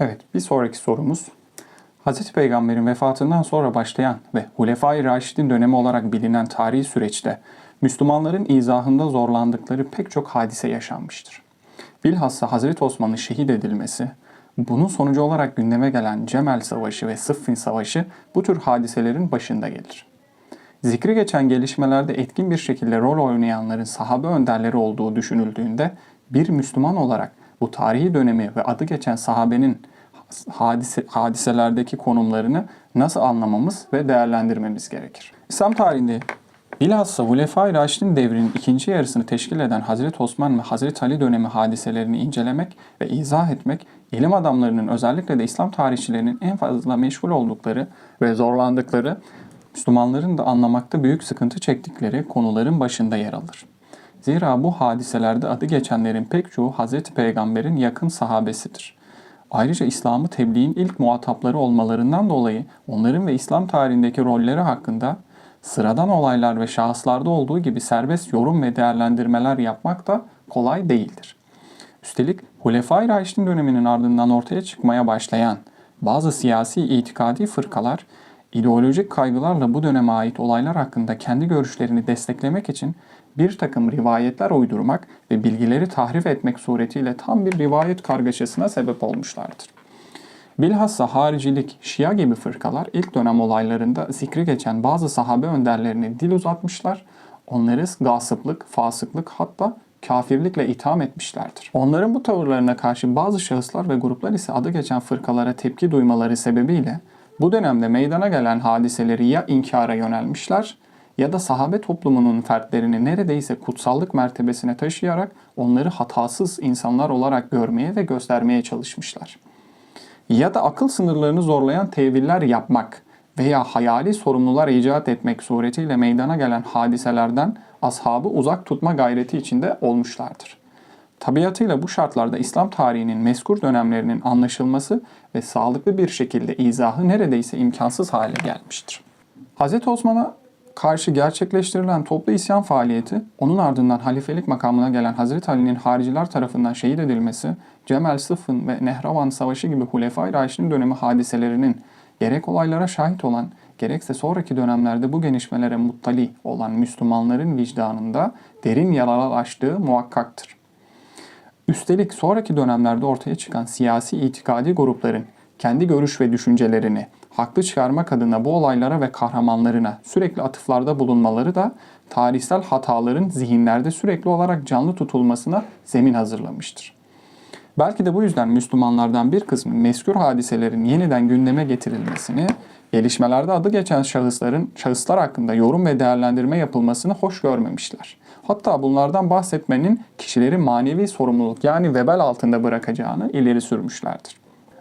Evet, bir sonraki sorumuz. Hz. Peygamber'in vefatından sonra başlayan ve Hulefai Raşid'in dönemi olarak bilinen tarihi süreçte Müslümanların izahında zorlandıkları pek çok hadise yaşanmıştır. Bilhassa Hazreti Osman'ın şehit edilmesi, bunun sonucu olarak gündeme gelen Cemel Savaşı ve Sıffin Savaşı bu tür hadiselerin başında gelir. Zikri geçen gelişmelerde etkin bir şekilde rol oynayanların sahabe önderleri olduğu düşünüldüğünde bir Müslüman olarak bu tarihi dönemi ve adı geçen sahabenin hadise, hadiselerdeki konumlarını nasıl anlamamız ve değerlendirmemiz gerekir. İslam tarihinde bilhassa Hulefai Raşid'in devrinin ikinci yarısını teşkil eden Hazreti Osman ve Hazreti Ali dönemi hadiselerini incelemek ve izah etmek, ilim adamlarının özellikle de İslam tarihçilerinin en fazla meşgul oldukları ve zorlandıkları, Müslümanların da anlamakta büyük sıkıntı çektikleri konuların başında yer alır. Zira bu hadiselerde adı geçenlerin pek çoğu Hazreti Peygamber'in yakın sahabesidir. Ayrıca İslam'ı tebliğin ilk muhatapları olmalarından dolayı onların ve İslam tarihindeki rolleri hakkında sıradan olaylar ve şahıslarda olduğu gibi serbest yorum ve değerlendirmeler yapmak da kolay değildir. Üstelik Hulefai Raşid'in döneminin ardından ortaya çıkmaya başlayan bazı siyasi itikadi fırkalar ideolojik kaygılarla bu döneme ait olaylar hakkında kendi görüşlerini desteklemek için bir takım rivayetler uydurmak ve bilgileri tahrif etmek suretiyle tam bir rivayet kargaşasına sebep olmuşlardır. Bilhassa haricilik, Şia gibi fırkalar ilk dönem olaylarında zikri geçen bazı sahabe önderlerine dil uzatmışlar, onları gasıplık, fasıklık hatta kafirlikle itham etmişlerdir. Onların bu tavırlarına karşı bazı şahıslar ve gruplar ise adı geçen fırkalara tepki duymaları sebebiyle bu dönemde meydana gelen hadiseleri ya inkara yönelmişler ya da sahabe toplumunun fertlerini neredeyse kutsallık mertebesine taşıyarak onları hatasız insanlar olarak görmeye ve göstermeye çalışmışlar. Ya da akıl sınırlarını zorlayan teviller yapmak veya hayali sorumlular icat etmek suretiyle meydana gelen hadiselerden ashabı uzak tutma gayreti içinde olmuşlardır. Tabiatıyla bu şartlarda İslam tarihinin meskur dönemlerinin anlaşılması ve sağlıklı bir şekilde izahı neredeyse imkansız hale gelmiştir. Hz. Osman'a karşı gerçekleştirilen toplu isyan faaliyeti, onun ardından halifelik makamına gelen Hazreti Ali'nin hariciler tarafından şehit edilmesi, Cemel Sıffın ve Nehravan Savaşı gibi Hulefai Raşid'in dönemi hadiselerinin gerek olaylara şahit olan, gerekse sonraki dönemlerde bu genişmelere muttali olan Müslümanların vicdanında derin yaralar açtığı muhakkaktır. Üstelik sonraki dönemlerde ortaya çıkan siyasi itikadi grupların kendi görüş ve düşüncelerini haklı çıkarmak adına bu olaylara ve kahramanlarına sürekli atıflarda bulunmaları da tarihsel hataların zihinlerde sürekli olarak canlı tutulmasına zemin hazırlamıştır. Belki de bu yüzden Müslümanlardan bir kısmı meskür hadiselerin yeniden gündeme getirilmesini, gelişmelerde adı geçen şahısların şahıslar hakkında yorum ve değerlendirme yapılmasını hoş görmemişler. Hatta bunlardan bahsetmenin kişileri manevi sorumluluk yani vebel altında bırakacağını ileri sürmüşlerdir.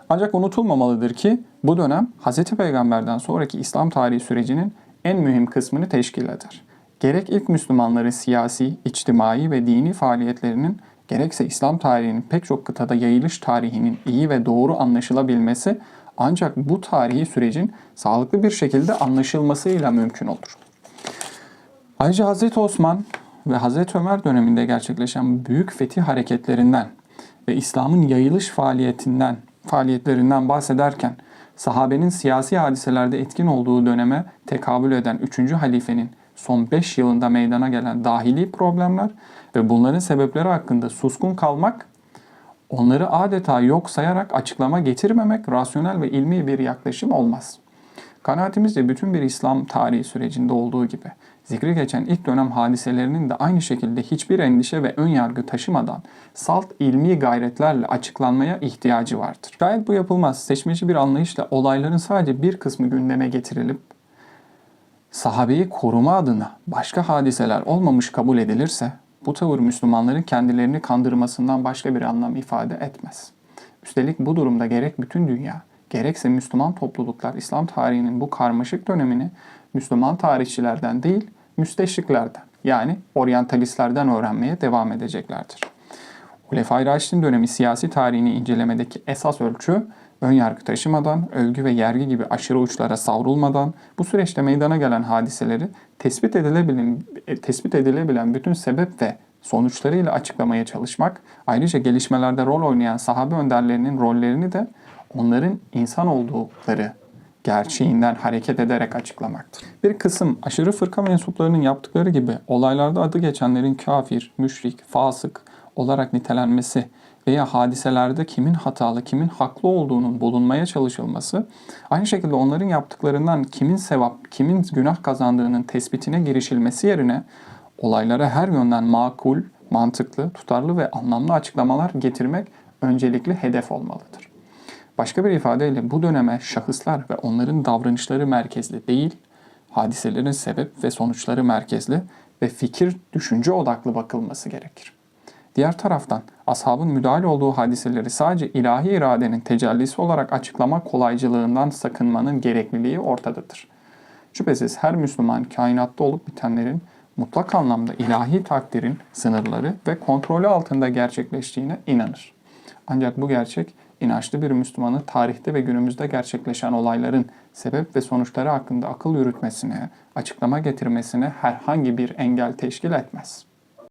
Ancak unutulmamalıdır ki bu dönem Hz. Peygamber'den sonraki İslam tarihi sürecinin en mühim kısmını teşkil eder. Gerek ilk Müslümanların siyasi, içtimai ve dini faaliyetlerinin gerekse İslam tarihinin pek çok kıtada yayılış tarihinin iyi ve doğru anlaşılabilmesi ancak bu tarihi sürecin sağlıklı bir şekilde anlaşılmasıyla mümkün olur. Ayrıca Hz. Osman ve Hz. Ömer döneminde gerçekleşen büyük fetih hareketlerinden ve İslam'ın yayılış faaliyetinden faaliyetlerinden bahsederken sahabenin siyasi hadiselerde etkin olduğu döneme tekabül eden 3. halifenin son 5 yılında meydana gelen dahili problemler ve bunların sebepleri hakkında suskun kalmak, onları adeta yok sayarak açıklama getirmemek rasyonel ve ilmi bir yaklaşım olmaz. Kanaatimizce bütün bir İslam tarihi sürecinde olduğu gibi zikri geçen ilk dönem hadiselerinin de aynı şekilde hiçbir endişe ve ön yargı taşımadan salt ilmi gayretlerle açıklanmaya ihtiyacı vardır. Şayet bu yapılmaz, seçmeci bir anlayışla olayların sadece bir kısmı gündeme getirilip sahabeyi koruma adına başka hadiseler olmamış kabul edilirse bu tavır Müslümanların kendilerini kandırmasından başka bir anlam ifade etmez. Üstelik bu durumda gerek bütün dünya, gerekse Müslüman topluluklar İslam tarihinin bu karmaşık dönemini Müslüman tarihçilerden değil, müsteşriklerden yani oryantalistlerden öğrenmeye devam edeceklerdir. Hulefai Raşid'in dönemi siyasi tarihini incelemedeki esas ölçü ön yargı taşımadan, övgü ve yergi gibi aşırı uçlara savrulmadan bu süreçte meydana gelen hadiseleri tespit edilebilen, tespit edilebilen bütün sebep ve sonuçlarıyla açıklamaya çalışmak, ayrıca gelişmelerde rol oynayan sahabe önderlerinin rollerini de onların insan oldukları gerçeğinden hareket ederek açıklamaktır. Bir kısım aşırı fırka mensuplarının yaptıkları gibi olaylarda adı geçenlerin kafir, müşrik, fasık olarak nitelenmesi veya hadiselerde kimin hatalı, kimin haklı olduğunun bulunmaya çalışılması, aynı şekilde onların yaptıklarından kimin sevap, kimin günah kazandığının tespitine girişilmesi yerine olaylara her yönden makul, mantıklı, tutarlı ve anlamlı açıklamalar getirmek öncelikli hedef olmalıdır. Başka bir ifadeyle bu döneme şahıslar ve onların davranışları merkezli değil, hadiselerin sebep ve sonuçları merkezli ve fikir, düşünce odaklı bakılması gerekir. Diğer taraftan ashabın müdahale olduğu hadiseleri sadece ilahi iradenin tecellisi olarak açıklama kolaycılığından sakınmanın gerekliliği ortadadır. Şüphesiz her Müslüman kainatta olup bitenlerin mutlak anlamda ilahi takdirin sınırları ve kontrolü altında gerçekleştiğine inanır. Ancak bu gerçek inançlı bir Müslümanı tarihte ve günümüzde gerçekleşen olayların sebep ve sonuçları hakkında akıl yürütmesine, açıklama getirmesine herhangi bir engel teşkil etmez.